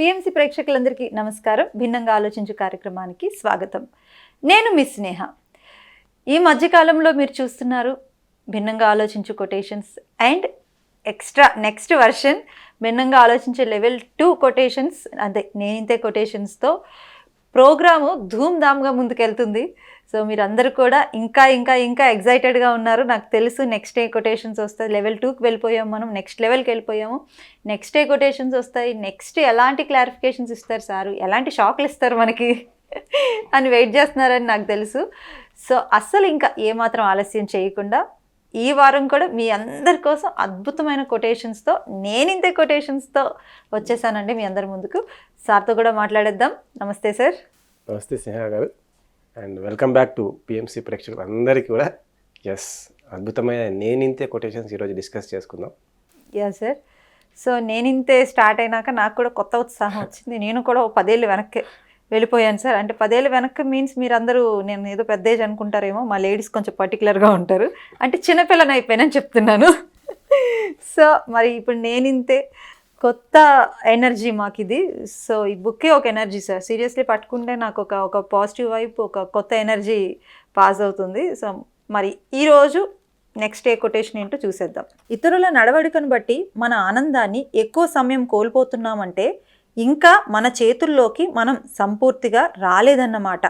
PMC ప్రేక్షకులందరికీ నమస్కారం. భిన్నంగా ఆలోచించు కార్యక్రమానికి స్వాగతం. నేను మీ స్నేహ. ఈ మధ్యకాలంలో మీరు చూస్తున్నారు భిన్నంగా ఆలోచించు quotations and extra next version భిన్నంగా ఆలోచించే లెవెల్ టూ కొటేషన్స్ అదే నేనింతే కొటేషన్స్తో ప్రోగ్రాము ధూమ్ధామ్గా ముందుకెళ్తుంది. సో మీరందరూ కూడా ఇంకా ఇంకా ఇంకా ఎగ్జైటెడ్గా ఉన్నారు. నాకు తెలుసు నెక్స్ట్ డే కొటేషన్స్ వస్తాయి. లెవెల్ టూకి వెళ్ళిపోయాము మనం నెక్స్ట్ లెవెల్కి వెళ్ళిపోయాము. నెక్స్ట్ డే కొటేషన్స్ వస్తాయి. నెక్స్ట్ ఎలాంటి క్లారిఫికేషన్స్ ఇస్తారు సారు? ఎలాంటి షాక్లు ఇస్తారు మనకి? అని వెయిట్ చేస్తున్నారని నాకు తెలుసు. సో అస్సలు ఇంకా ఏమాత్రం ఆలస్యం చేయకుండా ఈ వారం కూడా మీ అందరి కోసం అద్భుతమైన కొటేషన్స్తో నేను ఇంతే కొటేషన్స్తో వచ్చేసానండి మీ అందరి ముందుకు. సార్తో కూడా మాట్లాడేద్దాం. నమస్తే సార్. నమస్తే స్నేహ గారు. And welcome back to PMC ప్రేక్షకులు అందరికీ కూడా. ఎస్ అద్భుతమైన నేనింతే కొటేషన్స్ ఈరోజు డిస్కస్ చేసుకుందాం. యా సార్ సో నేనింతే స్టార్ట్ అయినాక నాకు కూడా కొత్త ఉత్సాహం వచ్చింది. నేను కూడా ఓ పదేళ్ళు వెనక్కి వెళ్ళిపోయాను సార్ అంటే పదేళ్ళు వెనక్కి మీన్స్ మీరు అందరూ నేను ఏదో పెద్ద ఏజ్ అనుకుంటారేమో మా లేడీస్ కొంచెం పర్టికులర్గా ఉంటారు. అంటే చిన్నపిల్లని అయిపోయానని చెప్తున్నాను. సో మరి ఇప్పుడు నేనింతే కొత్త ఎనర్జీ మాకు ఇది సో ఈ బుక్కే ఒక ఎనర్జీ సార్. సీరియస్లీ పట్టుకుంటే నాకు ఒక ఒక పాజిటివ్ వైపు ఒక కొత్త ఎనర్జీ పాస్ అవుతుంది. సో మరి ఈరోజు నెక్స్ట్ ఏ కొటేషన్ ఏంటో చూసేద్దాం. ఇతరుల నడవడికను బట్టి మన ఆనందాన్ని ఎక్కువ సమయం కోల్పోతున్నామంటే ఇంకా మన చేతుల్లోకి మనం సంపూర్తిగా రాలేదన్నమాట.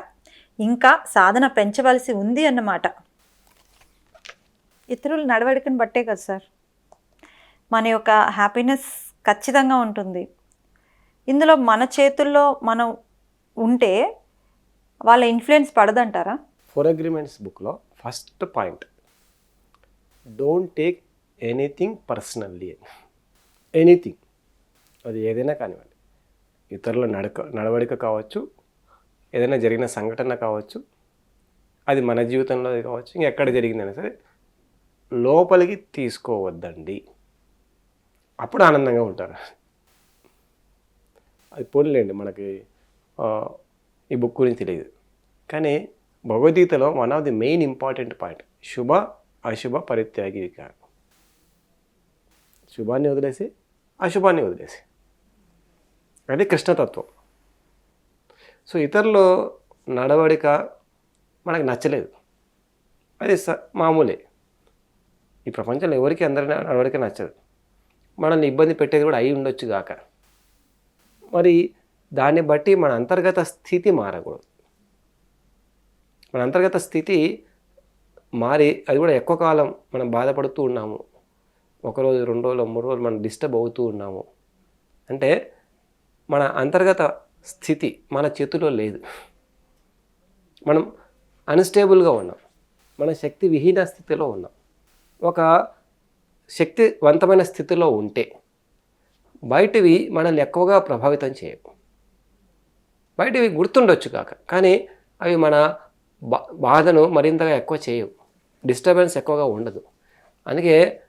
ఇంకా సాధన పెంచవలసి ఉంది అన్నమాట. ఇతరుల నడవడికను బట్టే కదా సార్. మన యొక్క హ్యాపీనెస్ ఖచ్చితంగా ఉంటుంది. ఇందులో మన చేతుల్లో మనం ఉంటే వాళ్ళ ఇన్ఫ్లుయెన్స్ పడదంటారా? ఫోర్ అగ్రిమెంట్స్ బుక్లో first point don't take anything personally anything అది ఏదైనా కానివ్వండి. ఇతరుల నడక నడవడిక కావచ్చు ఏదైనా జరిగిన సంఘటన కావచ్చు అది మన జీవితంలో కావచ్చు ఇంకెక్కడ జరిగిందైనా సరే లోపలికి తీసుకోవద్దండి. అప్పుడు ఆనందంగా ఉంటారు. అది పోలేండి మనకి ఈ బుక్ గురించి తెలియదు. కానీ భగవద్గీతలో one of the main important point శుభ అశుభ పరిత్యాగి వికారం. శుభాన్ని వదిలేసి అశుభాన్ని వదిలేసి. అది కృష్ణతత్వం. సో ఇతరులు నడవడిక మనకు నచ్చలేదు. అది స మామూలే. ఈ ప్రపంచంలో ఎవరికి అందరి నడవడిక నచ్చదు. మనల్ని ఇబ్బంది పెట్టేది కూడా అయి ఉండొచ్చు గాక. మరి దాన్ని బట్టి మన అంతర్గత స్థితి మారకూడదు. మన అంతర్గత స్థితి మారి అది కూడా ఎక్కువ కాలం మనం బాధపడుతూ ఉన్నాము. ఒకరోజు రెండు రోజులు మూడు రోజులు మనం డిస్టర్బ్ అవుతూ ఉన్నాము. అంటే మన అంతర్గత స్థితి మన చేతిలో లేదు. మనం అన్స్టేబుల్గా ఉన్నాం. మన శక్తి విహీన స్థితిలో ఉన్నాం. ఒక శక్తివంతమైన స్థితిలో ఉంటే బయటివి మనల్ని ఎక్కువగా ప్రభావితం చేయవు. బయటివి గుర్తుండొచ్చు కాక కానీ అవి మన బా బాధను మరింతగా ఎక్కువ చేయవు. డిస్టర్బెన్స్ ఎక్కువగా ఉండదు. అందుకే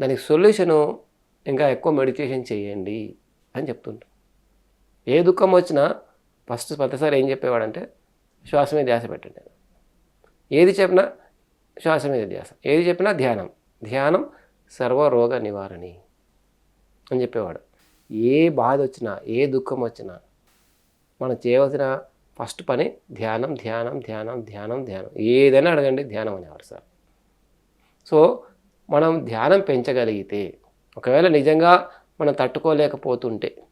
దానికి సొల్యూషను ఇంకా ఎక్కువ మెడిటేషన్ చేయండి అని చెప్తుంటారు ఏ దుఃఖం వచ్చినా ఫస్ట్ ప్రతిసారి ఏం చెప్పేవాడంటే శ్వాస మీద ధ్యాస పెట్టండి. ఏది చెప్పినా శ్వాస మీద ధ్యాస. ఏది చెప్పినా ధ్యానం. ధ్యానం సర్వరోగ నివారణి అని చెప్పేవాడు. ఏ బాధ వచ్చినా ఏ దుఃఖం వచ్చినా మనం చేయవలసిన ఫస్ట్ పని ధ్యానం ధ్యానం ధ్యానం ధ్యానం ధ్యానం. ఏదైనా అడగండి ధ్యానం అనేవారు సార్. సో మనం ధ్యానం పెంచగలిగితే ఒకవేళ నిజంగా మనం తట్టుకోలేకపోతుంటే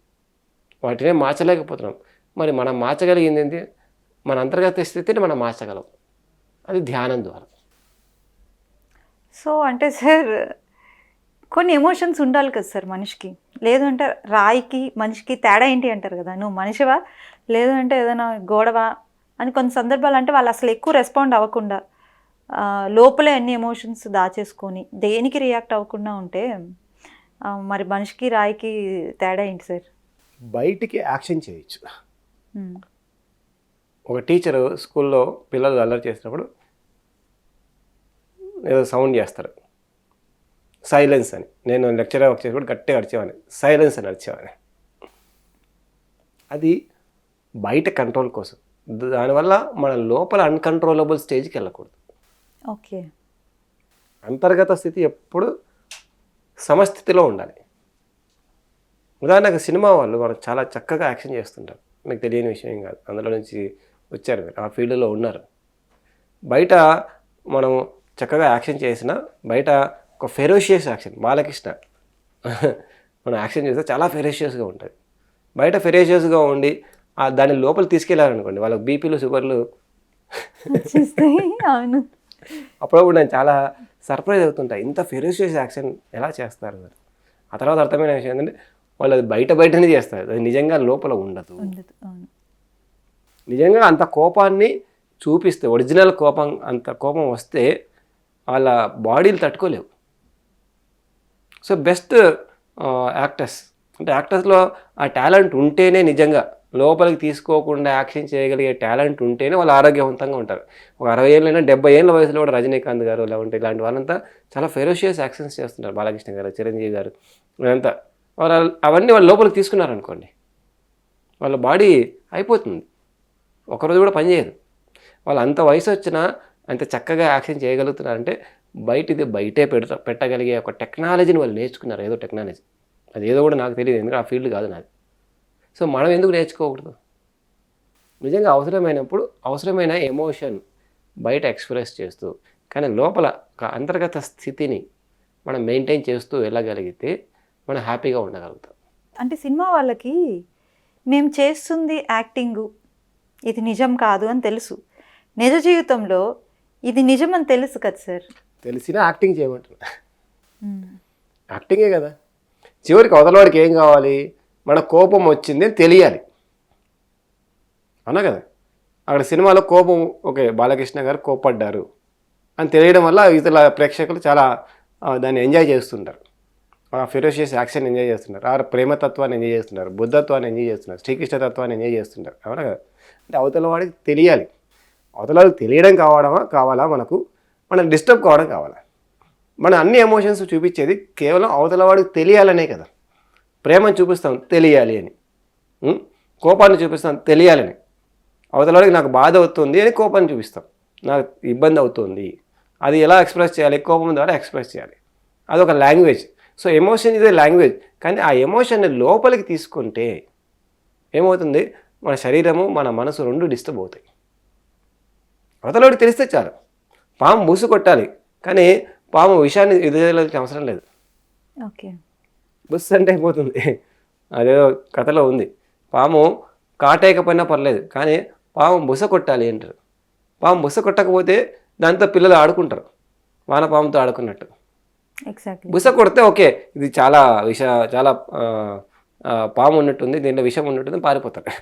వాటినే మార్చలేకపోతున్నాం. మరి మనం మార్చగలిగింది ఏంటి? మన అంతర్గత స్థితిని మనం మార్చగలం. అది ధ్యానం ద్వారా. సో అంటే సార్ కొన్ని ఎమోషన్స్ ఉండాలి కదా సార్ మనిషికి. లేదు అంటే రాయికి మనిషికి తేడా ఏంటి అంటారు కదా? నువ్వు మనిషివా? లేదు అంటే ఏదైనా గోడవా? అని కొన్ని సందర్భాలు అంటే వాళ్ళు అసలు ఎక్కువ రెస్పాండ్ అవ్వకుండా లోపలే అన్ని ఎమోషన్స్ దాచేసుకొని దేనికి రియాక్ట్ అవ్వకుండా ఉంటే మరి మనిషికి రాయికి తేడా ఏంటి సార్? బయటికి యాక్షన్ చేయొచ్చు. ఒక టీచరు స్కూల్లో పిల్లలు అల్లరి చేసినప్పుడు ఏదో సౌండ్ చేస్తారు. సైలెన్స్ అని. నేను లెక్చరర్ వర్క్ చేసినప్పుడు గట్టిగా అరిచేవాడిని. సైలెన్స్ అని అరిచేవాడిని. అది బయట కంట్రోల్ కోసం. దానివల్ల మన లోపల అన్కంట్రోలబుల్ స్టేజ్కి వెళ్ళకూడదు. ఓకే. అంతర్గత స్థితి ఎప్పుడు సమస్థితిలో ఉండాలి. ఉదాహరణకు సినిమా వాళ్ళు వాళ్ళు చాలా చక్కగా యాక్షన్ చేస్తుంటారు. మీకు తెలియని విషయం ఏం కాదు. అందులో నుంచి వచ్చారు మీరు. ఆ ఫీల్డ్లో ఉన్నారు. బయట మనం చక్కగా యాక్షన్ చేసిన బయట ఒక ఫెరోషియస్ యాక్షన్ బాలకృష్ణ. మనం యాక్షన్ చేస్తే చాలా ఫెరోషియస్గా ఉంటుంది. బయట ఫెరోషియస్గా ఉండి దాని లోపల తీసుకెళ్ళారనుకోండి వాళ్ళకి బీపీలు షుగర్లు. అవును. అప్పుడప్పుడు నేను చాలా సర్ప్రైజ్ అవుతుంటాయి ఇంత ఫెరోషియస్ యాక్షన్ ఎలా చేస్తారు? అని. ఆ తర్వాత అర్థమైన విషయం ఏంటంటే వాళ్ళు అది బయట బయటనే చేస్తారు అది నిజంగా లోపల ఉండదు. నిజంగా అంత కోపాన్ని చూపిస్తే ఒరిజినల్ కోపం అంత కోపం వస్తే వాళ్ళ బాడీలు తట్టుకోలేవు. So best actors. అంటే యాక్టర్స్లో ఆ టాలెంట్ ఉంటేనే నిజంగా లోపలికి తీసుకోకుండా యాక్షన్ చేయగలిగే టాలెంట్ ఉంటేనే వాళ్ళు ఆరోగ్యవంతంగా ఉంటారు. ఒక అరవై ఏళ్ళైనా డెబ్బై ఏళ్ళ వయసులో కూడా రజనీకాంత్ గారు లేకుంటే ఇలాంటి వాళ్ళంతా చాలా ఫెరోషియస్ యాక్షన్స్ చేస్తుంటారు బాలకృష్ణ గారు చిరంజీవి గారు వీళ్ళంతా. వాళ్ళు అవన్నీ వాళ్ళు లోపలికి తీసుకున్నారనుకోండి వాళ్ళ బాడీ అయిపోతుంది. ఒకరోజు కూడా పనిచేయదు వాళ్ళు అంత వయసు వచ్చినా అంత చక్కగా యాక్షన్ చేయగలుగుతున్నారంటే బయటిది బయటే పెడతా పెట్టగలిగే ఒక టెక్నాలజీని వాళ్ళు నేర్చుకున్నారు ఏదో టెక్నాలజీ. అది ఏదో కూడా నాకు తెలియదు ఎందుకంటే ఆ ఫీల్డ్ కాదు నాది. సో మనం ఎందుకు నేర్చుకోకూడదు? నిజంగా అవసరమైనప్పుడు అవసరమైన ఎమోషన్ బయట ఎక్స్ప్రెస్ చేస్తూ కానీ లోపల ఒక అంతర్గత స్థితిని మనం మెయింటైన్ చేస్తూ వెళ్ళగలిగితే మనం హ్యాపీగా ఉండగలుగుతాం. అంటే సినిమా వాళ్ళకి మేము చేస్తుంది యాక్టింగు ఇది నిజం కాదు అని తెలుసు. నిజ జీవితంలో ఇది నిజం అని తెలుసు కదా సార్? తెలిసినా యాక్టింగ్ చేయమంటున్నా యాక్టింగే కదా. చివరికి అవతలవాడికి ఏం కావాలి? మన కోపం వచ్చింది అని తెలియాలి. అవునా కదా? అక్కడ సినిమాలో కోపం ఓకే బాలకృష్ణ గారు కోపడ్డారు అని తెలియడం వల్ల ఇతర ప్రేక్షకులు చాలా దాన్ని ఎంజాయ్ చేస్తుంటారు. ఆ ఫిరోషియస్ యాక్షన్ ఎంజాయ్ చేస్తున్నారు ఆ ప్రేమతత్వాన్ని ఎంజాయ్ చేస్తున్నారు బుద్ధత్వాన్ని ఎంజాయ్ చేస్తున్నారు శ్రీకృష్ణ తత్వాన్ని ఎంజాయ్ చేస్తుంటారు. అవునా కదా? అంటే అవతల వాడికి తెలియాలి. అవతల వాడికి తెలియడం కావడమా కావాలా మనకు? మనం డిస్టర్బ్ కావడం కావాలి? మన అన్ని ఎమోషన్స్ చూపించేది కేవలం అవతల వాడికి తెలియాలనే కదా. ప్రేమను చూపిస్తాం తెలియాలి అని. కోపాన్ని చూపిస్తాం తెలియాలని అవతల వాడికి నాకు బాధ అవుతుంది అని కోపాన్ని చూపిస్తాం. నాకు ఇబ్బంది అవుతుంది. అది ఎలా ఎక్స్ప్రెస్ చేయాలి? కోపం ద్వారా ఎక్స్ప్రెస్ చేయాలి. అదొక లాంగ్వేజ్ సో ఎమోషన్ ఇదే లాంగ్వేజ్ కానీ ఆ ఎమోషన్ని లోపలికి తీసుకుంటే ఏమవుతుంది? మన శరీరము మన మనసు రెండు డిస్టర్బ్ అవుతాయి. అవతలవాడికి తెలిస్తే చాలు. పాము బూసు కొట్టాలి. కానీ పాము విషయాన్ని ఎదురేయాల్సిన అవసరం లేదు. ఓకే. బుస్ అంటే అయిపోతుంది. అదేదో కథలో ఉంది. పాము కాటేయకపోయినా పర్లేదు కానీ పాము బుస కొట్టాలి అంటారు. పాము బుస కొట్టకపోతే దాంతో పిల్లలు ఆడుకుంటారు. వాన పాముతో ఆడుకున్నట్టు. బుస కొడితే ఓకే ఇది చాలా విష చాలా పాము ఉన్నట్టుంది దీంట్లో విషం ఉన్నట్టుంది పారిపోతారు.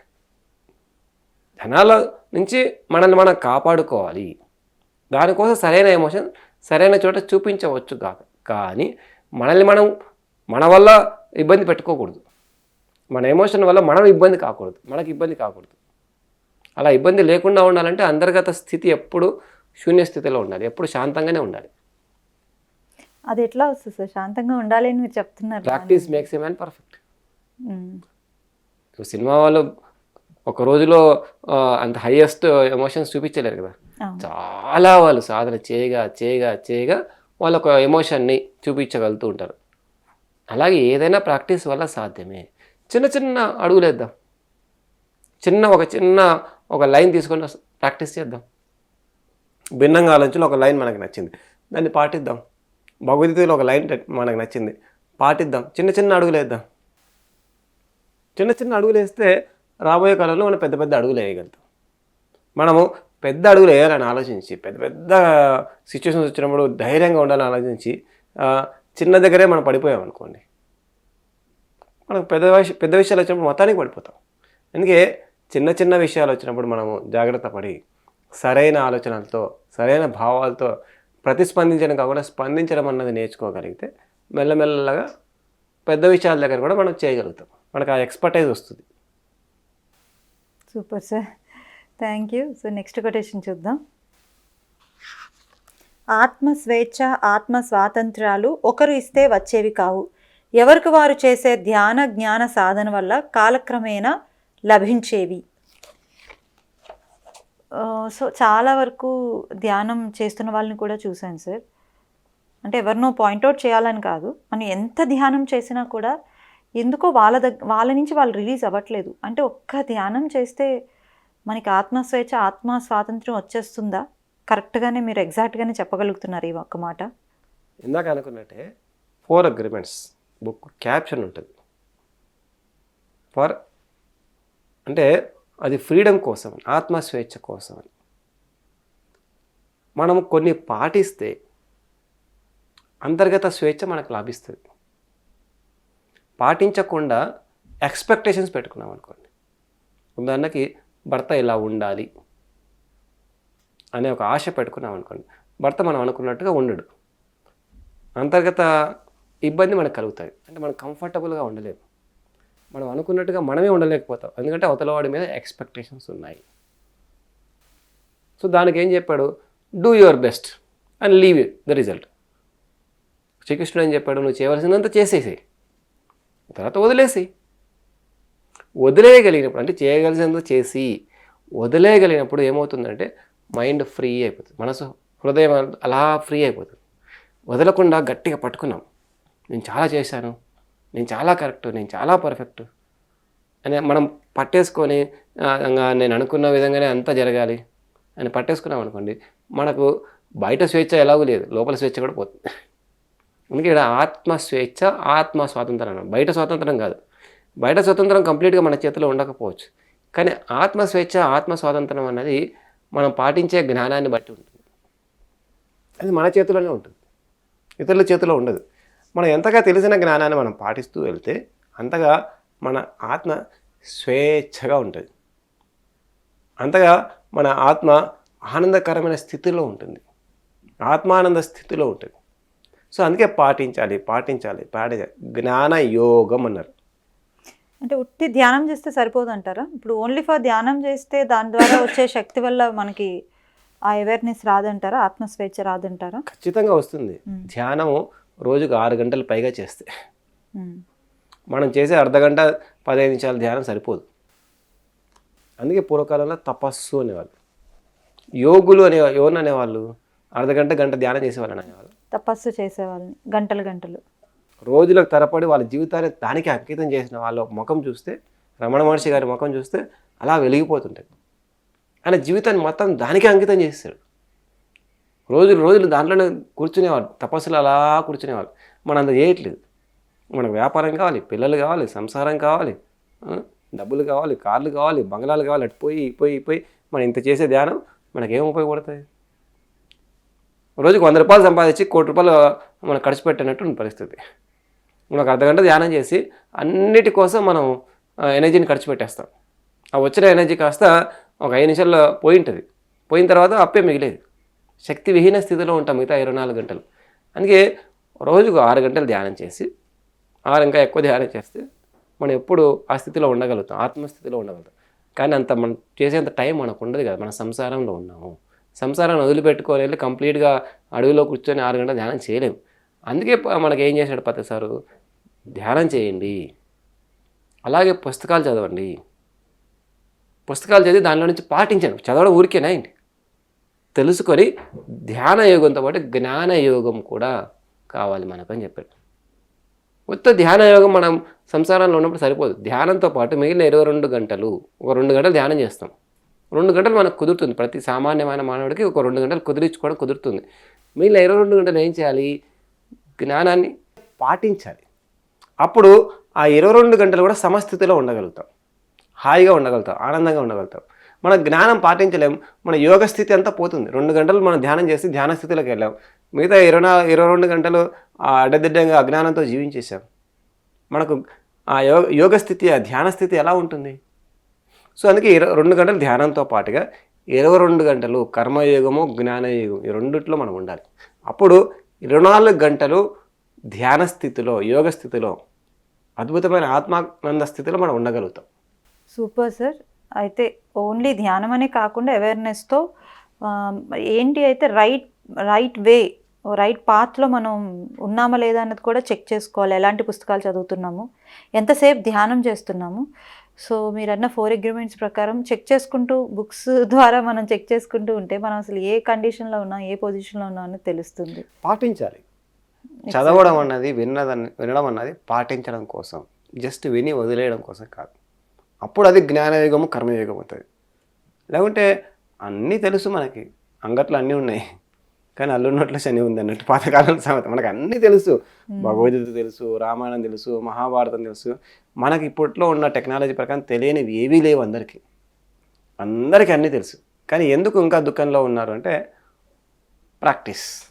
జనాల నుంచి మనల్ని మనం కాపాడుకోవాలి. దానికోసం సరైన ఎమోషన్ సరైన చోట చూపించవచ్చు కాక కానీ మనల్ని మనం మన వల్ల ఇబ్బంది పెట్టుకోకూడదు. మన ఎమోషన్ వల్ల మనం ఇబ్బంది కాకూడదు. మనకి ఇబ్బంది కాకూడదు. అలా ఇబ్బంది లేకుండా ఉండాలంటే అంతర్గత స్థితి ఎప్పుడు శూన్య స్థితిలో ఉండాలి. ఎప్పుడు శాంతంగానే ఉండాలి. అది ఎట్లా వస్తుంది సార్? శాంతంగా ఉండాలి అని మీరు చెప్తున్నారు practice makes a man perfect cinema వాళ్ళు ఒక రోజులో అంత హైయెస్ట్ ఎమోషన్స్ చూపించలేరు కదా. చాలా వాళ్ళు సాధన చేయగా చేయగా చేయగా వాళ్ళ ఒక ఎమోషన్ని చూపించగలుగుతూ ఉంటారు. అలాగే ఏదైనా ప్రాక్టీస్ వల్ల సాధ్యమే. చిన్న చిన్న అడుగులేద్దాం చిన్న ఒక చిన్న ఒక లైన్ తీసుకొని ప్రాక్టీస్ చేద్దాం. భిన్నంగా ఆలోచన ఒక లైన్ మనకు నచ్చింది. దాన్ని పాటిద్దాం. భగవద్గీతలో ఒక లైన్ మనకు నచ్చింది. పాటిద్దాం. చిన్న చిన్న అడుగులేద్దాం చిన్న చిన్న అడుగులు వేస్తే రాబోయే కాలంలో మనం పెద్ద పెద్ద అడుగులు వేయగలుగుతాం. మనము పెద్ద అడుగులు వేయాలని ఆలోచించి పెద్ద పెద్ద సిచ్యువేషన్స్ వచ్చినప్పుడు ధైర్యంగా ఉండాలని ఆలోచించి చిన్న దగ్గరే మనం పడిపోయాం అనుకోండి. మనకు పెద్ద పెద్ద విషయాలు వచ్చినప్పుడు మొత్తానికి పడిపోతాం. అందుకే చిన్న చిన్న విషయాలు వచ్చినప్పుడు మనము జాగ్రత్త పడి సరైన ఆలోచనలతో సరైన భావాలతో ప్రతిస్పందించడం కాకుండా స్పందించడం అన్నది నేర్చుకోగలిగితే మెల్లమెల్లగా పెద్ద విషయాల దగ్గర కూడా మనం చేయగలుగుతాం. మనకు ఆ ఎక్స్పర్టైజ్ వస్తుంది. Super sir. Thank you so next quotation చూద్దాం. ఆత్మ స్వేచ్ఛ ఆత్మ స్వాతంత్రాలు ఒకరు ఇస్తే వచ్చేవి కావు. ఎవరికి వారు చేసే ధ్యాన జ్ఞాన సాధన వల్ల కాలక్రమేణా లభించేవి? సో చాలా వరకు ధ్యానం చేస్తున్న వాళ్ళని కూడా చూశాను సార్. అంటే ఎవరినో పాయింట్అవుట్ చేయాలని కాదు. మనం ఎంత ధ్యానం చేసినా కూడా ఎందుకో వాళ్ళ దగ్గ వాళ్ళ నుంచి వాళ్ళు రిలీజ్ అవ్వట్లేదు. అంటే ఒక్క ధ్యానం చేస్తే మనకి ఆత్మస్వేచ్ఛ ఆత్మ స్వాతంత్ర్యం వచ్చేస్తుందా? కరెక్ట్గానే మీరు ఎగ్జాక్ట్గానే చెప్పగలుగుతున్నారు ఈ ఒక్క మాట. ఇందాక అనుకున్నట్టే ఫోర్ అగ్రిమెంట్స్ బుక్ క్యాప్షన్ ఉంటుంది. ఫర్ అంటే అది ఫ్రీడమ్ కోసం ఆత్మస్వేచ్ఛ కోసం అని మనం కొన్ని పాటిస్తే అంతర్గత స్వేచ్ఛ మనకు లభిస్తుంది. పాటించకుండా ఎక్స్పెక్టేషన్స్ పెట్టుకున్నాం అనుకోండి ఉదాహరణకి భర్త ఇలా ఉండాలి అనే ఒక ఆశ పెట్టుకున్నాం అనుకోండి. భర్త మనం అనుకున్నట్టుగా ఉండడు. అంతర్గత ఇబ్బంది మనకు కలుగుతుంది అంటే మనం కంఫర్టబుల్గా ఉండలేము. మనం అనుకున్నట్టుగా మనమే ఉండలేకపోతాం. ఎందుకంటే అవతల వాడి మీద ఎక్స్పెక్టేషన్స్ ఉన్నాయి. సో దానికి ఏం చెప్పాడు? Do your best and leave the result శ్రీకృష్ణుడు ఏం చెప్పాడు? నువ్వు చేయవలసినంత చేసేసి తర్వాత వదిలేసి వదిలేయగలిగినప్పుడు అంటే చేయగలిసినంత చేసి వదిలేయగలిగినప్పుడు ఏమవుతుందంటే మైండ్ ఫ్రీ అయిపోతుంది. మనసు హృదయం అలా ఫ్రీ అయిపోతుంది. వదలకుండా గట్టిగా పట్టుకున్నాం. నేను చాలా చేశాను. నేను చాలా కరెక్ట్. నేను చాలా పర్ఫెక్ట్. అని మనం పట్టేసుకొని నేను అనుకున్న విధంగానే అంతా జరగాలి అని పట్టేసుకున్నాం అనుకోండి మనకు బయట స్వేచ్ఛ ఎలాగూ లేదు. లోపల స్వేచ్ఛ కూడా పోతుంది. అందుకే ఇక్కడ ఆత్మ స్వేచ్ఛ ఆత్మ స్వాతంత్రం బయట స్వాతంత్రం కాదు. బయట స్వతంత్రం కంప్లీట్గా మన చేతిలో ఉండకపోవచ్చు. కానీ ఆత్మ స్వేచ్ఛ ఆత్మ స్వాతంత్రం అన్నది మనం పాటించే జ్ఞానాన్ని బట్టి ఉంటుంది. అది మన చేతిలోనే ఉంటుంది. ఇతరుల చేతిలో ఉండదు. మనం ఎంతగా తెలిసిన జ్ఞానాన్ని మనం పాటిస్తూ వెళ్తే అంతగా మన ఆత్మ స్వేచ్ఛగా ఉంటుంది. అంతగా మన ఆత్మ ఆనందకరమైన స్థితిలో ఉంటుంది. ఆత్మానంద స్థితిలో ఉంటుంది. సో అందుకే పాటించాలి పాటించాలి పాటించాలి. జ్ఞాన యోగం అన్నారు. అంటే ఉట్టి ధ్యానం చేస్తే సరిపోదు అంటారా ఇప్పుడు ఓన్లీ ఫర్ ధ్యానం చేస్తే దాని ద్వారా వచ్చే శక్తి వల్ల మనకి ఆ అవేర్నెస్ రాదంటారా? ఆత్మస్వేచ్ఛ రాదంటారా? ఖచ్చితంగా వస్తుంది. ధ్యానము రోజుకు ఆరు గంటలు పైగా చేస్తే. మనం చేసే అర్ధ గంట పదిహేను నిమిషాల ధ్యానం సరిపోదు. అందుకే పూర్వకాలంలో తపస్సు అనేవాళ్ళు. యోగులు అనే యోన్ అనేవాళ్ళు అర్ధ గంట గంట ధ్యానం చేసేవాళ్ళు అనేవాళ్ళు. తపస్సు చేసేవాళ్ళని గంటలు గంటలు. రోజులకు తరపడి వాళ్ళ జీవితాన్ని దానికి అంకితం చేసిన వాళ్ళ ముఖం చూస్తే రమణ మహర్షి గారి ముఖం చూస్తే అలా వెలిగిపోతుంటుంది ఆయన జీవితాన్ని మొత్తం దానికే అంకితం చేస్తాడు. రోజులు రోజులు దాంట్లోనే కూర్చునేవాళ్ళు తపస్సులు అలా కూర్చునేవాళ్ళు. మనం అంత చేయట్లేదు. మనకు వ్యాపారం కావాలి పిల్లలు కావాలి సంసారం కావాలి డబ్బులు కావాలి కార్లు కావాలి బంగ్లాలు కావాలి అటు పోయి పోయి పోయి. మనం ఇంత చేసే ధ్యానం మనకేం ఉపయోగపడుతుంది రోజుకు వంద రూపాయలు సంపాదించి కోటి రూపాయలు మనం ఖర్చు పెట్టినట్టు ఉన్న పరిస్థితి. మనం ఒక అర్ధగంట ధ్యానం చేసి అన్నిటి కోసం మనం ఎనర్జీని ఖర్చు పెట్టేస్తాం. ఆ వచ్చిన ఎనర్జీ కాస్త ఒక ఐదు నిమిషాల్లో పోయి ఉంటుంది పోయిన తర్వాత అప్పే మిగిలేదు. శక్తి విహీన స్థితిలో ఉంటాం మిగతా ఇరవై నాలుగు గంటలు. అందుకే రోజుకు ఆరు గంటలు ధ్యానం చేసి ఆరు ఇంకా ఎక్కువ ధ్యానం చేస్తే మనం ఎప్పుడు ఆ స్థితిలో ఉండగలుగుతాం ఆత్మస్థితిలో ఉండగలుగుతాం. కానీ అంత మనం చేసేంత టైం మనకు ఉండదు కదా మన సంసారంలో ఉన్నాము. సంసారాన్ని వదిలిపెట్టుకొని వెళ్ళి కంప్లీట్గా అడవిలో కూర్చొని ఆరు గంటల ధ్యానం చేయలేము. అందుకే మనకి ఏం చేశాడు పత్త సారు? ధ్యానం చేయండి. అలాగే పుస్తకాలు చదవండి. పుస్తకాలు చదివి దానిలో నుంచి పాటించండి. చదవడం ఊరికేనా ఏంటి? తెలుసుకొని ధ్యాన యోగంతో పాటు జ్ఞాన యోగం కూడా కావాలి మనకు అని చెప్పాడు. మొత్తం ధ్యాన యోగం మనం సంసారంలో ఉన్నప్పుడు సరిపోదు. ధ్యానంతో పాటు మిగిలిన ఇరవై రెండు గంటలు ఒక రెండు గంటలు ధ్యానం చేస్తాం. రెండు గంటలు మనకు కుదురుతుంది. ప్రతి సామాన్యమైన మానవుడికి ఒక రెండు గంటలు కుదిరించుకోవడం కుదురుతుంది. మిగిలిన ఇరవై రెండు గంటలు ఏం చేయాలి? జ్ఞానాన్ని పాటించాలి. అప్పుడు ఆ ఇరవై రెండు గంటలు కూడా సమస్థితిలో ఉండగలుగుతాం. హాయిగా ఉండగలుగుతాం. ఆనందంగా ఉండగలుగుతాం. మన జ్ఞానం పాటించలేం. మన యోగ స్థితి అంతా పోతుంది. రెండు గంటలు మనం ధ్యానం చేసి ధ్యాన స్థితిలోకి వెళ్ళాం. మిగతా ఇరవై ఇరవై రెండు గంటలు ఆ అడ్డదిడ్డంగా అజ్ఞానంతో జీవించేసాం మనకు ఆ యోగ యోగ స్థితి ఆ ధ్యాన స్థితి ఎలా ఉంటుంది? సో అందుకే ఇరవై రెండు గంటలు ధ్యానంతో పాటుగా ఇరవై రెండు గంటలు కర్మయోగము జ్ఞానయోగం ఈ రెండిట్లో మనం ఉండాలి. అప్పుడు ఇరవై నాలుగు గంటలు ధ్యాన స్థితిలో యోగ స్థితిలో అద్భుతమైన ఆత్మానంద స్థితిలో మనం ఉండగలుగుతాం. Super sir. అయితే ఓన్లీ ధ్యానం అనే కాకుండా అవేర్నెస్తో ఏంటి అయితే రైట్ రైట్ వే రైట్ పాత్లో మనం ఉన్నామా లేదా అన్నది కూడా చెక్ చేసుకోవాలి. ఎలాంటి పుస్తకాలు చదువుతున్నాము ఎంతసేపు ధ్యానం చేస్తున్నాము సో మీరు అన్న ఫోర్ అగ్రిమెంట్స్ ప్రకారం చెక్ చేసుకుంటూ బుక్స్ ద్వారా మనం చెక్ చేసుకుంటూ ఉంటే మనం అసలు ఏ కండిషన్లో ఉన్నాం ఏ పొజిషన్లో ఉన్నాం అనేది తెలుస్తుంది. పాటించాలి. చదవడం అన్నది విన్నదని వినడం అన్నది పాటించడం కోసం జస్ట్ విని వదిలేయడం కోసం కాదు. అప్పుడు అది జ్ఞానయుగము కర్మయుగం అవుతుంది లేకుంటే అన్నీ తెలుసు మనకి అంగట్లో అన్నీ ఉన్నాయి. కానీ అల్లున్నట్లు శని ఉంది అన్నట్టు పాతకాలం సమేత. మనకు అన్నీ తెలుసు. భగవద్గీత తెలుసు రామాయణం తెలుసు మహాభారతం తెలుసు. మనకి ఇప్పట్లో ఉన్న టెక్నాలజీ ప్రకారం తెలియనివి ఏవీ లేవు అందరికీ. అందరికీ అన్నీ తెలుసు. కానీ ఎందుకు ఇంకా దుఃఖంలో ఉన్నారు అంటే ప్రాక్టీస్.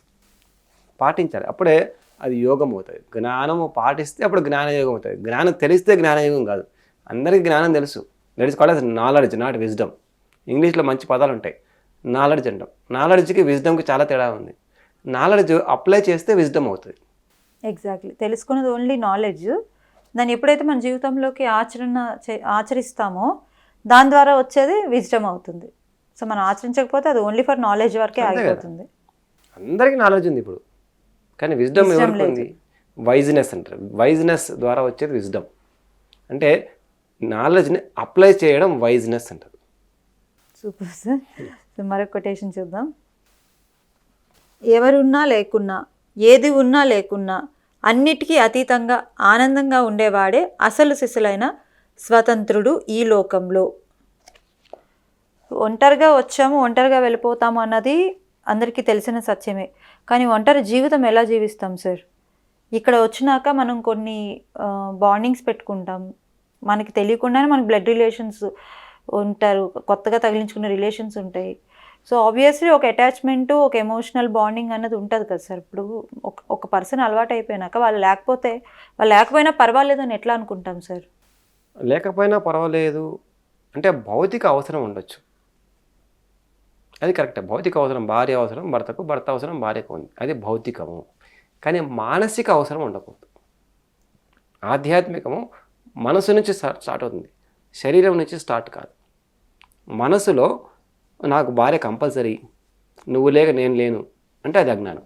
పాటించాలి. అప్పుడే అది యోగం అవుతుంది. జ్ఞానము పాటిస్తే అప్పుడు జ్ఞానయోగం అవుతుంది. జ్ఞానం తెలిస్తే జ్ఞానయోగం కాదు. అందరికీ జ్ఞానం తెలుసు. That is called knowledge not wisdom ఇంగ్లీష్లో మంచి పదాలు ఉంటాయి. నాలెడ్జ్ అంటాం నాలెడ్జ్కి విజ్డమ్కి చాలా తేడా ఉంది. నాలెడ్జ్ అప్లై చేస్తే విజ్డమ్ అవుతుంది. ఎగ్జాక్ట్లీ తెలుసుకున్నది ఓన్లీ నాలెడ్జ్ దాన్ని ఎప్పుడైతే మన జీవితంలోకి ఆచరణ ఆచరిస్తామో దాని ద్వారా వచ్చేది విజ్డమ్ అవుతుంది. సో మనం ఆచరించకపోతే అది ఓన్లీ ఫర్ నాలెడ్జ్ వరకే. ఆగిపోతుంది. అందరికీ నాలెడ్జ్ ఉంది ఇప్పుడు. కానీ విజ్డమ్ ఎవరికి ఉంది? వైజ్నెస్ అంటారు వైజ్నెస్ ద్వారా వచ్చేది విజ్డమ్. అంటే నాలెడ్జ్ని అప్లై చేయడం వైజ్నెస్ అంటారు సూపర్ సార్ మరొక కొటేషన్ చూద్దాం. ఎవరున్నా లేకున్నా ఏది ఉన్నా లేకున్నా అన్నిటికీ అతీతంగా ఆనందంగా ఉండేవాడే అసలు శిశులైన స్వతంత్రుడు ఈ లోకంలో. ఒంటరిగా వచ్చాము ఒంటరిగా వెళ్ళిపోతాము అన్నది అందరికీ తెలిసిన సత్యమే. కానీ ఒంటరి జీవితం ఎలా జీవిస్తాం సార్? ఇక్కడ వచ్చినాక మనం కొన్ని బాండింగ్స్ పెట్టుకుంటాం. మనకి తెలియకుండానే మనకి బ్లడ్ రిలేషన్స్ ఉంటారు. కొత్తగా తగిలించుకున్న రిలేషన్స్ ఉంటాయి. సో ఆబ్వియస్లీ ఒక అటాచ్మెంట్ ఒక ఎమోషనల్ బాండింగ్ అన్నది ఉంటుంది కదా సార్ ఇప్పుడు ఒక ఒక పర్సన్ అలవాటు అయిపోయినాక వాళ్ళు లేకపోతే వాళ్ళు లేకపోయినా పర్వాలేదు అని ఎట్లా అనుకుంటాం సార్ లేకపోయినా పర్వాలేదు. అంటే భౌతిక అవసరం ఉండొచ్చు. అది కరెక్టే భౌతిక అవసరం భార్య అవసరం భర్తకు భర్త అవసరం భార్యకు ఉంది. అది భౌతికము. కానీ మానసిక అవసరం ఉండకూడదు. ఆధ్యాత్మికము మనసు నుంచి స్టార్ట్ స్టార్ట్ అవుతుంది. శరీరం నుంచి స్టార్ట్ కాదు. మనసులో నాకు భార్య కంపల్సరీ. నువ్వు లేక నేను లేను. అంటే అది అజ్ఞానం.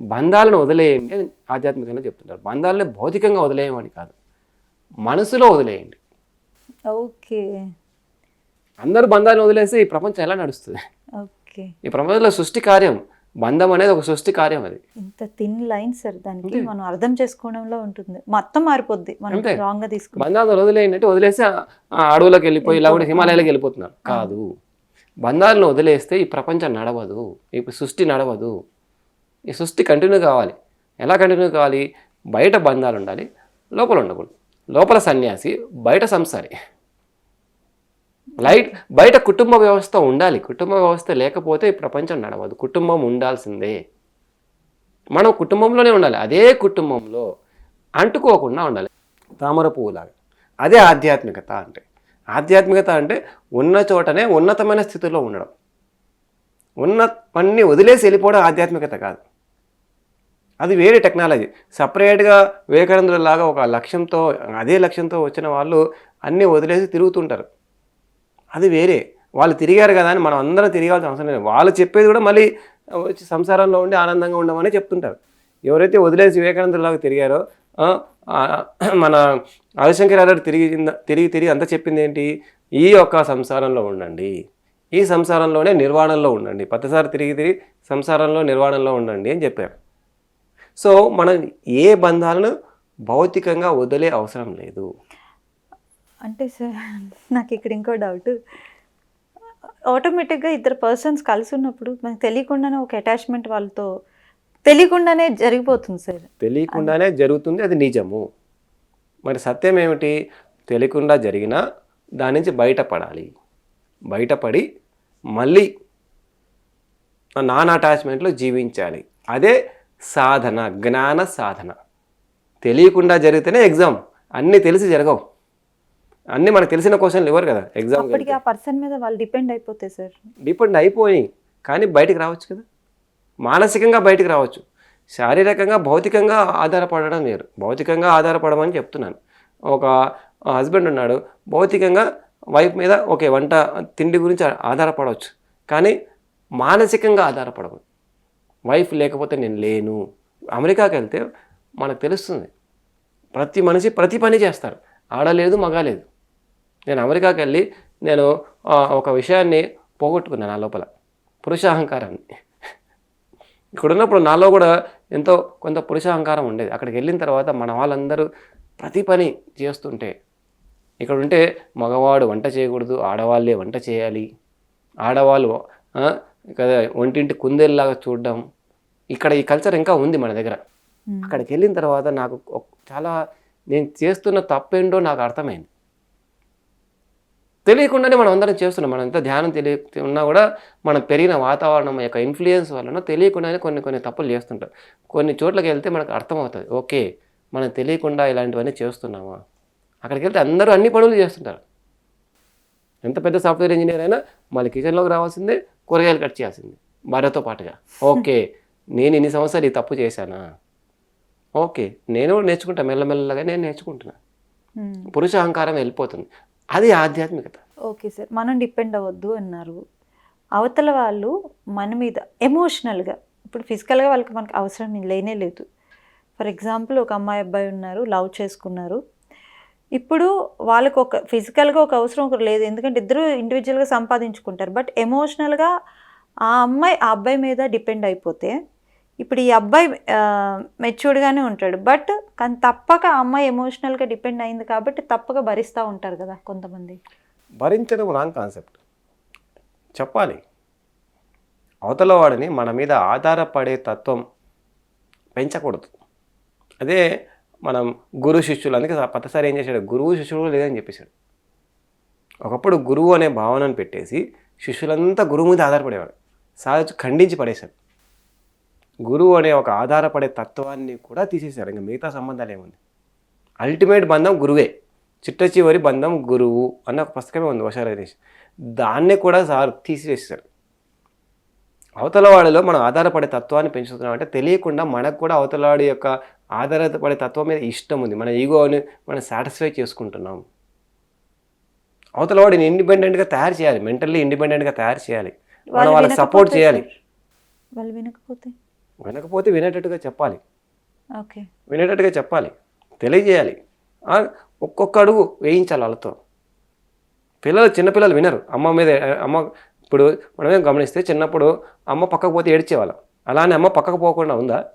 బంధాలను వదిలేయండి అని ఆధ్యాత్మికంగా చెప్తుంటారు. బంధాలని భౌతికంగా వదిలేయమని కాదు. మనసులో వదిలేయండి. ఓకే. అందరూ బంధాలను వదిలేసి ఈ ప్రపంచం ఎలా నడుస్తుంది? ఓకే. ఈ ప్రపంచంలో సృష్టి కార్యం బంధం అనేది ఒక సృష్టి కార్యం అది. ఇంత థిన్ లైన్ సార్ దానికి మనం అర్థం చేసుకోవడంలో ఉంటుంది. మొత్తం మారిపోద్ది. మనం. రాంగ్గా తీసుకుంటాం. బంధాలను వదిలేయండి అంటే వదిలేసి అడవులకు వెళ్ళిపోయి ఇలా కూడా హిమాలయాలకు వెళ్ళిపోతున్నారు. కాదు. బంధాలను వదిలేస్తే ఈ ప్రపంచం నడవదు ఈ సృష్టి నడవదు. ఈ సృష్టి కంటిన్యూ కావాలి. ఎలా కంటిన్యూ కావాలి? బయట బంధాలు ఉండాలి లోపల ఉండకూడదు. లోపల సన్యాసి బయట సంసారి. లైట్ బయట కుటుంబ వ్యవస్థ ఉండాలి. కుటుంబ వ్యవస్థ లేకపోతే ఈ ప్రపంచం నడవదు. కుటుంబం ఉండాల్సిందే. మనం కుటుంబంలోనే ఉండాలి. అదే కుటుంబంలో అంటుకోకుండా ఉండాలి. తామర పువ్వులాగా. అదే ఆధ్యాత్మికత అంటే. ఆధ్యాత్మికత అంటే ఉన్న చోటనే ఉన్నతమైన స్థితిలో ఉండడం. ఉన్న పని వదిలేసి వెళ్ళిపోవడం ఆధ్యాత్మికత కాదు. అది వేరే టెక్నాలజీ. సపరేట్గా వివేకానందులలాగా ఒక లక్ష్యంతో అదే లక్ష్యంతో వచ్చిన వాళ్ళు అన్నీ వదిలేసి తిరుగుతుంటారు. అది వేరే. వాళ్ళు తిరిగారు కదా అని మనం అందరం తిరగాల్సిన అవసరం లేదు. వాళ్ళు చెప్పేది కూడా మళ్ళీ వచ్చి సంసారంలో ఉండి ఆనందంగా ఉండమని చెప్తుంటారు. ఎవరైతే వదిలేసి వివేకానందులాగా తిరిగారో మన ఆదిశంకర్ గారు తిరిగి తిరిగి తిరిగి అంతా చెప్పింది ఏంటి? ఈ యొక్క సంసారంలో ఉండండి. ఈ సంసారంలోనే నిర్వాణంలో ఉండండి. ప్రతిసారి తిరిగి తిరిగి సంసారంలో నిర్వాణంలో ఉండండి అని చెప్పారు. సో మనం ఏ బంధాలను భౌతికంగా వదిలే అవసరం లేదు. అంటే సార్ నాకు ఇక్కడ ఇంకో డౌట్. ఆటోమేటిక్గా ఇద్దరు పర్సన్స్ కలిసి ఉన్నప్పుడు మనకు తెలియకుండానే ఒక అటాచ్మెంట్ వాళ్ళతో తెలియకుండానే జరిగిపోతుంది సార్. తెలియకుండానే జరుగుతుంది అది నిజము. మరి సత్యం ఏమిటి? తెలియకుండా జరిగినా దాని నుంచి బయటపడాలి. బయటపడి మళ్ళీ నాన్ అటాచ్మెంట్లో జీవించాలి. అదే సాధన జ్ఞాన సాధన. తెలియకుండా జరిగితేనే ఎగ్జామ్. అన్నీ తెలిసి జరగవు. అన్నీ మనకు తెలిసిన క్వశ్చన్లు ఇవ్వరు కదా ఎగ్జామ్ ఆ పర్సన్ మీద వాళ్ళు డిపెండ్ అయిపోతే సార్. డిపెండ్ అయిపోయి కానీ బయటికి రావచ్చు కదా. మానసికంగా బయటికి రావచ్చు. శారీరకంగా భౌతికంగా ఆధారపడడం వేరు. భౌతికంగా ఆధారపడమని చెప్తున్నాను. ఒక హస్బెండ్ ఉన్నాడు భౌతికంగా వైఫ్ మీద ఓకే వంట తిండి గురించి ఆధారపడవచ్చు. కానీ మానసికంగా ఆధారపడవు వైఫ్ లేకపోతే నేను లేను. అమెరికాకి వెళ్తే మనకు తెలుస్తుంది. ప్రతి మనిషి ప్రతి పని చేస్తారు. ఆడలేదు మగ లేదు. నేను అమెరికాకి వెళ్ళి నేను ఒక విషయాన్ని పోగొట్టుకున్నాను ఆ లోపల. పురుషాహంకారాన్ని. ఇక్కడ ఉన్నప్పుడు నాలో కూడా ఎంతో కొంత పురుషాహంకారం ఉండేది. అక్కడికి వెళ్ళిన తర్వాత మన వాళ్ళందరూ ప్రతి పని చేస్తుంటే ఇక్కడ ఉంటే మగవాడు వంట చేయకూడదు ఆడవాళ్ళే వంట చేయాలి. ఆడవాళ్ళు కదా ఒంటింటి కుందేల్లాగా చూడడం. ఇక్కడ ఈ కల్చర్ ఇంకా ఉంది మన దగ్గర. అక్కడికి వెళ్ళిన తర్వాత నాకు చాలా నేను చేస్తున్న తప్పేంటో నాకు అర్థమైంది. తెలియకుండానే మనం అందరం చేస్తున్నాం. మనం ఎంత ధ్యానం తెలియ ఉన్నా కూడా మనం పెరిగిన వాతావరణం యొక్క ఇన్ఫ్లుయెన్స్ వలన తెలియకుండానే కొన్ని కొన్ని తప్పులు చేస్తుంటాం. కొన్ని చోట్లకి వెళ్తే మనకు అర్థమవుతుంది. ఓకే మనం తెలియకుండా ఇలాంటివన్నీ చేస్తున్నామా? అక్కడికి వెళ్తే అందరూ అన్ని పనులు చేస్తుంటారు. ఎంత పెద్ద సాఫ్ట్వేర్ ఇంజనీర్ అయినా మళ్ళీ కిచెన్లోకి రావాల్సిందే కూరగాయలు కట్ చేయాల్సిందే భార్యతో పాటుగా. ఓకే నేను ఇన్ని సంవత్సరాలు ఈ తప్పు చేశానా? ఓకే నేను నేర్చుకుంటా. మెల్లమెల్లగా నేను నేర్చుకుంటున్నా. మ్మ్. పురుష అహంకారం వెళ్ళిపోతుంది. అది ఆధ్యాత్మికత. ఓకే సార్ మనం డిపెండ్ అవ్వద్దు అన్నారు. అవతల వాళ్ళు మన మీద ఎమోషనల్గా ఇప్పుడు ఫిజికల్గా వాళ్ళకి మనకు అవసరం లేనే లేదు. ఫర్ ఎగ్జాంపుల్ ఒక అమ్మాయి అబ్బాయి ఉన్నారు లవ్ చేసుకున్నారు. ఇప్పుడు వాళ్ళకు ఒక ఫిజికల్గా ఒక అవసరం ఒకరు లేదు ఎందుకంటే ఇద్దరు ఇండివిజువల్గా సంపాదించుకుంటారు. బట్ ఎమోషనల్గా ఆ అమ్మాయి ఆ అబ్బాయి మీద డిపెండ్ అయిపోతే ఇప్పుడు ఈ అబ్బాయి మెచ్యూర్డ్గానే ఉంటాడు. బట్ కానీ తప్పక ఆ అమ్మాయి ఎమోషనల్గా డిపెండ్ అయింది కాబట్టి తప్పక భరిస్తూ ఉంటారు కదా కొంతమంది. భరించడం రాంగ్ కాన్సెప్ట్ చెప్పాలి. అవతల వాడిని మన మీద ఆధారపడే తత్వం పెంచకూడదు. అదే మనం గురు శిష్యులు అందుకే పత్తసారి ఏం చేశాడు? గురువు శిష్యుడు లేదని చెప్పేశాడు. ఒకప్పుడు గురువు అనే భావనను పెట్టేసి శిష్యులంతా గురువు మీద ఆధారపడేవాడు సాధు ఖండించి పడేశాడు గురువు అనే ఒక ఆధారపడే తత్వాన్ని కూడా తీసేశారు. ఇంకా మిగతా సంబంధాలు ఏముంది? అల్టిమేట్ బంధం గురువే. చిట్ట చివరి బంధం గురువు అన్న ఒక పుస్తకమే ఉంది వశారదేశ్ దాన్ని కూడా సార్ తీసివేశారు. అవతల వాడిలో మనం ఆధారపడే తత్వాన్ని పెంచుతున్నాం అంటే తెలియకుండా మనకు కూడా అవతల వాడి యొక్క ఆధారపడే తత్వం మీద ఇష్టం ఉంది. మన ఈగోని మనం సాటిస్ఫై చేసుకుంటున్నాం. అవతల వాడిని ఇండిపెండెంట్గా తయారు చేయాలి. మెంటల్లీ ఇండిపెండెంట్గా తయారు చేయాలి. మనం వాళ్ళు వాళ్ళకి సపోర్ట్ చేయాలి? వాళ్ళు వినకపోతే? వినకపోతే వినేటట్టుగా చెప్పాలి. ఓకే. వినేటట్టుగా చెప్పాలి. తెలియజేయాలి. ఒక్కొక్క అడుగు వేయించాలి వాళ్ళతో. పిల్లలు చిన్నపిల్లలు వినరు. అమ్మ మీద అమ్మ ఇప్పుడు మనమే గమనిస్తే చిన్నప్పుడు అమ్మ పక్కకు పోతే ఏడ్చేవాళ్ళం. అలానే అమ్మ పక్కకు పోకుండా ఉందా?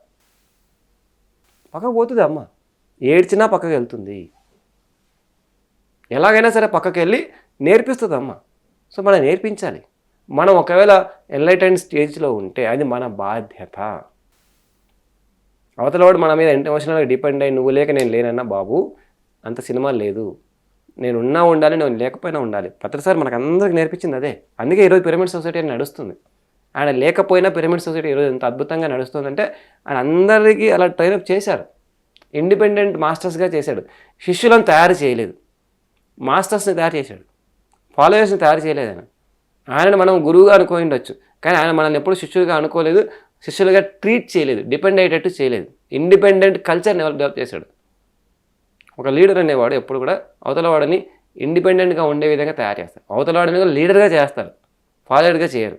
పక్కకు పోతుంది అమ్మ. ఏడ్చినా పక్కకు వెళ్తుంది. ఎలాగైనా సరే పక్కకి వెళ్ళి నేర్పిస్తుంది అమ్మ. సో మనం నేర్పించాలి. మనం ఒకవేళ ఎన్లైటెండ్ స్టేజ్లో ఉంటే అది మన బాధ్యత. అవతలవాడు మన మీద ఎమోషనల్గా డిపెండ్ అయ్యి నువ్వు లేక నేను లేనన్నా బాబు అంత సినిమా లేదు. నేను ఉన్నా ఉండాలి నేను లేకపోయినా ఉండాలి. పత్రసారి మనకు అందరికి నేర్పించింది అదే. అందుకే ఈరోజు పిరమిడ్ సొసైటీ అని నడుస్తుంది. ఆయన లేకపోయినా పిరమిడ్ సొసైటీ ఈరోజు ఎంత అద్భుతంగా నడుస్తుందంటే ఆయన అందరికీ అలా ట్రైనప్ చేశారు. ఇండిపెండెంట్ మాస్టర్స్గా చేశాడు. శిష్యులను తయారు చేయలేదు. మాస్టర్స్ని తయారు చేశాడు. ఫాలోయర్స్ని తయారు చేయలేదు ఆయన. ఆయనను మనం గురువుగా అనుకోండొచ్చు కానీ ఆయన మనల్ని ఎప్పుడు శిష్యుడిగా అనుకోలేదు. శిష్యులుగా ట్రీట్ చేయలేదు డిపెండ్ అయ్యేటట్టు చేయలేదు. ఇండిపెండెంట్ కల్చర్ని ఎవరు డెవలప్ చేశాడు. ఒక లీడర్ అనేవాడు ఎప్పుడు కూడా అవతల వాడిని ఇండిపెండెంట్గా ఉండే విధంగా తయారు చేస్తారు. అవతల వాడిని కూడా లీడర్గా చేస్తారు. ఫాదర్గా చేయరు.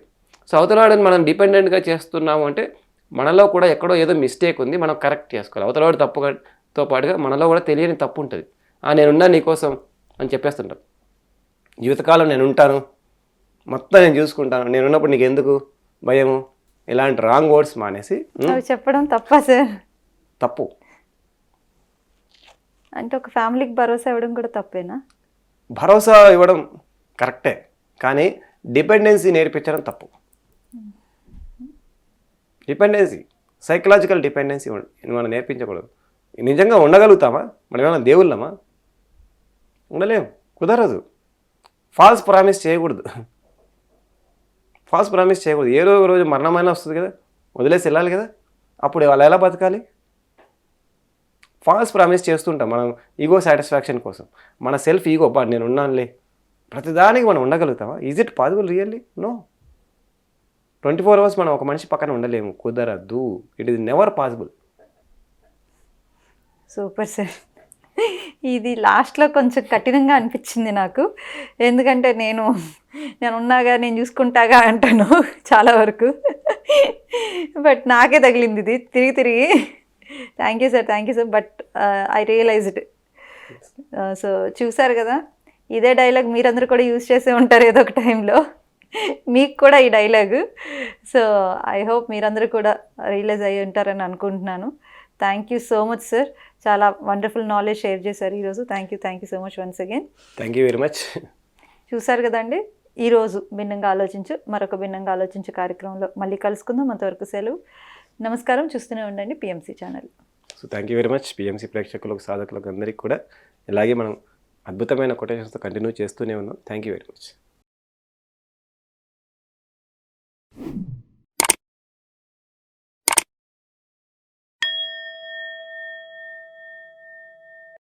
సో అవతల వాడిని మనం డిపెండెంట్గా చేస్తున్నాము అంటే మనలో కూడా ఎక్కడో ఏదో మిస్టేక్ ఉంది మనం కరెక్ట్ చేసుకోవాలి. అవతల వాడు తప్పుతో పాటుగా మనలో కూడా తెలియని తప్పు ఉంటుంది. ఆ నేనున్నా నీకోసం అని చెప్పేస్తుంటాం జీవితకాలం నేను ఉంటాను మొత్తం నేను చూసుకుంటాను. నేనున్నప్పుడు నీకు ఎందుకు భయము? ఇలాంటి రాంగ్ వర్డ్స్ మానేసి "ఉమ్, అవి చెప్పడం తప్ప సార్? తప్పు. అంటే ఒక ఫ్యామిలీకి భరోసా ఇవ్వడం కూడా తప్పేనా? భరోసా ఇవ్వడం కరెక్టే కానీ డిపెండెన్సీ నేర్పించడం తప్పు. డిపెండెన్సీ సైకలాజికల్ డిపెండెన్సీ మనం నేర్పించకూడదు. నిజంగా ఉండగలుగుతామా? మనం ఏమైనా దేవుళ్ళమా? ఉండలేము కుదరదు. ఫాల్స్ ప్రామిస్ చేయకూడదు. ఫాస్ట్ ప్రామిస్ చేయకూడదు. ఏ రోజు రోజు మరణమైనా వస్తుంది కదా వదిలేసి వెళ్ళాలి కదా అప్పుడు వాళ్ళు ఎలా బతకాలి? ఫాల్స్ ప్రామిస్ చేస్తుంటాం మనం ఈగో సాటిస్ఫాక్షన్ కోసం. మన సెల్ఫ్ ఈగో బా నేను ఉన్నానులే. ప్రతిదానికి మనం ఉండగలుగుతామా? Is it possible really no twenty four hours మనం ఒక మనిషి పక్కన ఉండలేము. కుదరదు. It is never possible super sir ఇది లాస్ట్లో కొంచెం కఠినంగా అనిపించింది నాకు. ఎందుకంటే నేను నేను ఉన్నాగా నేను చూసుకుంటాగా అంటాను చాలా వరకు. బట్ నాకే తగిలింది ఇది. తిరిగి తిరిగి thank you sir thank you sir but I realised so చూసారు కదా ఇదే డైలాగ్ మీరందరూ కూడా యూజ్ చేసే ఉంటారు ఏదో ఒక టైంలో మీకు కూడా ఈ డైలాగ్ సో ఐ హోప్ మీరందరూ కూడా రియలైజ్ అయ్యి ఉంటారని అనుకుంటున్నాను. Thank you so much sir చాలా వండర్ఫుల్ నాలెడ్జ్ షేర్ చేశారు ఈరోజు. Thank you thank you so much once again thank you very much చూసారు కదండి? ఈరోజు భిన్నంగా ఆలోచించు మరొక భిన్నంగా ఆలోచించు కార్యక్రమంలో మళ్ళీ కలుసుకుందాం. అంతవరకు సెలవు. నమస్కారం. చూస్తూనే ఉండండి PMC channel so thank you very much PMC ప్రేక్షకులకు సాధకులకు అందరికీ కూడా. ఇలాగే మనం అద్భుతమైన కొటేషన్స్తో కంటిన్యూ చేస్తూనే ఉన్నాం. Thank you very much